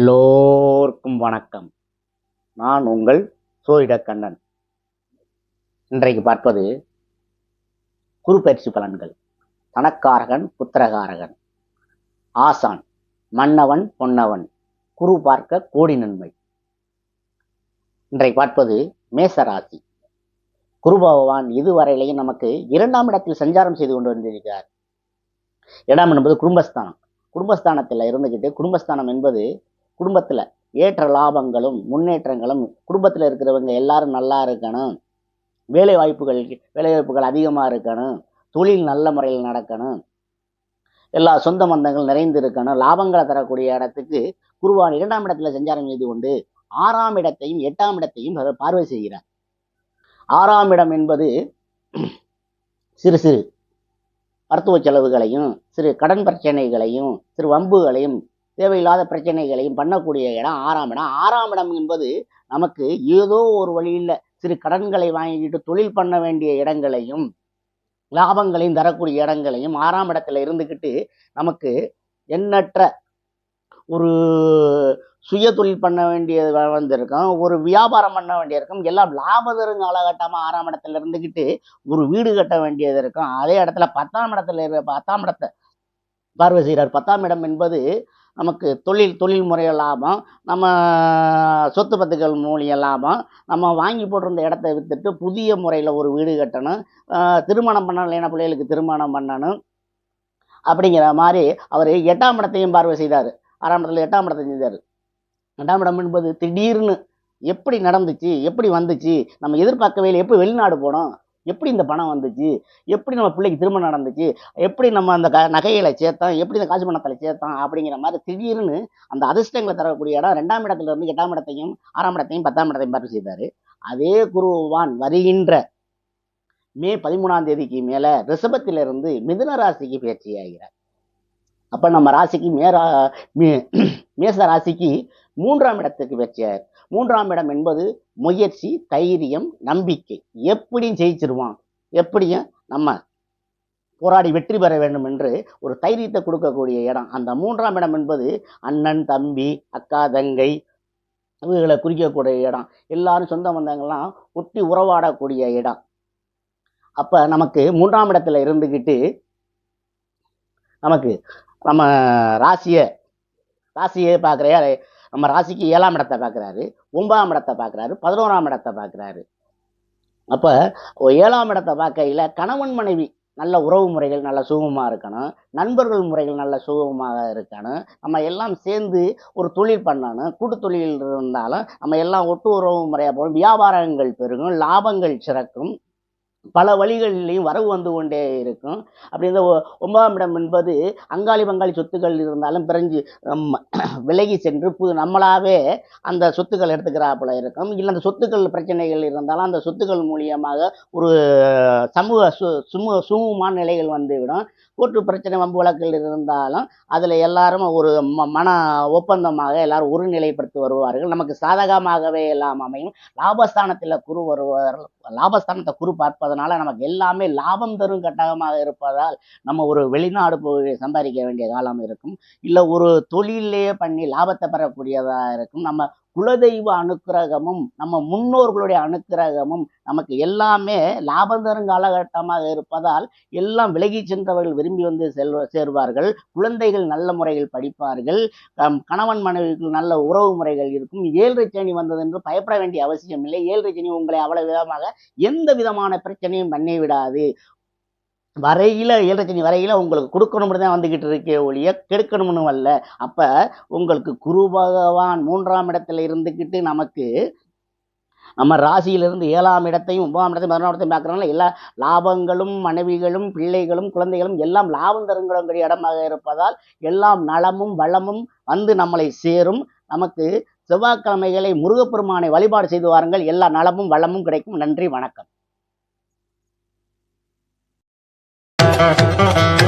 எல்லோருக்கும் வணக்கம். நான் உங்கள் சோயிட கண்ணன் இன்றைக்கு பார்ப்பது குரு பயிற்சி பலன்கள். தனக்காரகன் புத்திரகாரகன். ஆசான் மன்னவன் பொன்னவன். குரு பார்க்க கோடி நன்மை. இன்றைக்கு பார்ப்பது மேசராசி. குரு பகவான் இதுவரையிலையும் நமக்கு இரண்டாம் இடத்தில் சஞ்சாரம் செய்து கொண்டு வந்திருக்கிறார். இடம் என்பது குடும்பஸ்தானம். குடும்பஸ்தானத்தில் இருந்துக்கிட்டு குடும்பஸ்தானம் என்பது குடும்பத்தில் ஏற்ற லாபங்களும் முன்னேற்றங்களும் குடும்பத்தில் இருக்கிறவங்க எல்லாரும் நல்லா இருக்கணும். வேலை வாய்ப்புகள் வேலை வாய்ப்புகள் அதிகமாக இருக்கணும். தொழில் நல்ல முறையில் நடக்கணும். எல்லா சொந்த பந்தங்கள் நிறைந்து இருக்கணும். லாபங்களை தரக்கூடிய இடத்துக்கு குருவான் இரண்டாம் இடத்துல சஞ்சாரம் செய்து கொண்டு ஆறாம் இடத்தையும் எட்டாம் இடத்தையும் பார்வை செய்கிறார். ஆறாம் இடம் என்பது சிறு சிறு மருத்துவ செலவுகளையும் சிறு கடன் பிரச்சனைகளையும் சிறு வம்புகளையும் தேவையில்லாத பிரச்சனைகளையும் பண்ணக்கூடிய இடம் ஆறாம் இடம். ஆறாம் இடம் என்பது நமக்கு ஏதோ ஒரு வழியில் சிறு கடன்களை வாங்கிட்டு தொழில் பண்ண வேண்டிய இடங்களையும் லாபங்களையும் தரக்கூடிய இடங்களையும் ஆறாம் இடத்துல இருந்துக்கிட்டு நமக்கு எண்ணற்ற ஒரு சுய தொழில் பண்ண வேண்டியது வந்திருக்கும். ஒரு வியாபாரம் பண்ண வேண்டியிருக்கும். எல்லாம் லாப தரும் காலகட்டமாக ஆறாம் இடத்துல இருந்துக்கிட்டு ஒரு வீடு கட்ட வேண்டியது இருக்கும். அதே இடத்துல பத்தாம் இடத்துல இருக்க பத்தாம் இடத்தை பார்வை செய்கிறார் பத்தாம் இடம் என்பது நமக்கு தொழில் தொழில் முறையில் லாபம் நம்ம சொத்து பத்துக்கள் மூலிய லாபம் நம்ம வாங்கி போட்டிருந்த இடத்த விற்றுட்டு புதிய முறையில் ஒரு வீடு கட்டணும் திருமணம் பண்ணணும் இல்லைன்னா பிள்ளைகளுக்கு திருமணம் பண்ணணும் அப்படிங்கிற மாதிரி அவர் எட்டாம் இடத்தையும் பார்வை செய்தார். ஆறாம் இடத்துல எட்டாம் இடத்தை செய்தார். எட்டாம் இடம் என்பது திடீர்னு எப்படி நடந்துச்சு எப்படி வந்துச்சு நம்ம எதிர்பார்க்கவே இல்லை எப்படி வெளிநாடு போனோம் எப்படி இந்த பணம் வந்துச்சு? எப்படி நம்ம பிள்ளைக்கு திருமணம் நடந்துச்சு? எப்படி நம்ம அந்த க நகைகளை சேர்த்தோம்? எப்படி இந்த காசு பணத்தில் சேர்த்தோம்? அப்படிங்கிற மாதிரி திடீர்னு அந்த அதிர்ஷ்டங்களை தரக்கூடிய இடம் ரெண்டாம் இடத்துல இருந்து எட்டாம் இடத்தையும் ஆறாம் இடத்தையும் பத்தாம் இடத்தையும் பார்த்து செய்தார். அதே குருவான் வருகின்ற மே பதிமூணாம் தேதிக்கு மேலே ரிஷபத்திலிருந்து மிதுன ராசிக்கு பயிற்சி ஆகிறார். அப்போ நம்ம ராசிக்கு மேரா மே மேச ராசிக்கு மூன்றாம் இடத்துக்கு பயிற்சியார் மூன்றாம் இடம் என்பது முயற்சி தைரியம் நம்பிக்கை. எப்படியும் ஜெயிச்சிருவான். எப்படியும் நம்ம போராடி வெற்றி பெற வேண்டும் என்று ஒரு தைரியத்தை கொடுக்கக்கூடிய இடம். அந்த மூன்றாம் இடம் என்பது அண்ணன் தம்பி அக்கா தங்கை இவர்களை குறிக்கக்கூடிய இடம். எல்லாரும் சொந்த பந்தங்கள்லாம் ஒட்டி உறவாடக்கூடிய இடம். அப்போ நமக்கு மூன்றாம் இடத்துல இருந்துக்கிட்டு நமக்கு நம்ம ராசியை ராசியை பார்க்குறையா நம்ம ராசிக்கு ஏழாம் இடத்தை பார்க்குறாரு ஒன்பதாம் இடத்தை பார்க்குறாரு பதினோராம் இடத்தை பார்க்குறாரு. அப்போ ஏழாம் இடத்தை பார்க்கையில் கணவன் மனைவி நல்ல உறவு முறைகள் நல்ல சுகமாக இருக்கணும். நண்பர்கள் முறைகள் நல்ல சுகமாக இருக்கணும். நம்ம எல்லாம் சேர்ந்து ஒரு தொழில் பண்ணணும். கூட்டு தொழில் இருந்தாலும் நம்ம எல்லாம் ஒட்டு உறவு முறையாக போகணும். வியாபாரங்கள் பெருகும் லாபங்கள் சிறக்கும். பல வழிகளிலையும் வரவு வந்து கொண்டே இருக்கும். அப்படி இந்த ஒ- ஒன்பதாம் இடம் என்பது அங்காளி பங்காளி சொத்துக்கள் இருந்தாலும் பிரிஞ்சு விலகி சென்று புது நம்மளாவே அந்த சொத்துக்கள் எடுத்துக்கிறாப்புல இருக்கும். இல்லை அந்த சொத்துக்கள் பிரச்சனைகள் இருந்தாலும் அந்த சொத்துக்கள் மூலியமாக ஒரு சமூக சு சுமூக சுமூகமான நிலைகள் வந்துவிடும். கூட்டு பிரச்சனை வம்பு வழக்கில் இருந்தாலும் அதில் எல்லாரும் ஒரு ம மன ஒப்பந்தமாக எல்லாரும் ஒருநிலைப்படுத்தி வருவார்கள். நமக்கு சாதகமாகவே எல்லாம் அமையும். லாபஸ்தானத்தில் குரு வருவார்கள் லாபஸ்தானத்தை குரு பார்ப்பதனால நமக்கு எல்லாமே லாபம் தரும் கட்டகமாக இருப்பதால் நம்ம ஒரு வெளிநாடு போய் சம்பாதிக்க வேண்டிய காலம் இருக்கும். இல்லை ஒரு தொழிலே பண்ணி லாபத்தை பெறக்கூடியதாக இருக்கும். நம்ம குலதெய்வ அனுக்கிரகமும் நம்ம முன்னோர்களுடைய அனுக்கிரகமும் நமக்கு எல்லாமே லாபம் தரும் காலகட்டமாக இருப்பதால் எல்லாம் விலகி சென்றவர்கள் விரும்பி வந்து செல்வ சேர்வார்கள். குழந்தைகள் நல்ல முறையில் படிப்பார்கள். கணவன் மனைவிக்கு நல்ல உறவு முறைகள் இருக்கும். ஏழரை சனி வந்தது என்று பயப்பட வேண்டிய அவசியம் இல்லை ஏழரை சனி உங்களை அவ்வளவு விதமாக எந்த விதமான பிரச்சனையும் பண்ணி விடாது. வரையில ஏழரை வரையில் வரையில உங்களுக்கு கொடுக்கணும்னு தான் வந்துகிட்டு இருக்கே ஒழிய கெடுக்கணும்னு அல்ல. அப்ப உங்களுக்கு குரு பகவான் மூன்றாம் இடத்துல இருந்துக்கிட்டு நமக்கு நம்ம ராசியிலிருந்து ஏழாம் இடத்தையும் ஒன்பதாம் இடத்தையும் பதினொன்றாம் இடத்தையும் பார்க்குறனால எல்லா லாபங்களும் மனைவிகளும் பிள்ளைகளும் குழந்தைகளும் எல்லாம் லாபம் தருங்கக்கூடிய இடமாக இருப்பதால் எல்லாம் நலமும் வளமும் வந்து நம்மளை சேரும். நமக்கு செவ்வாய்க்கிழமைகளை முருகப்பெருமானை வழிபாடு செய்து வாருங்கள். எல்லா நலமும் வளமும் கிடைக்கும். நன்றி வணக்கம். Bye.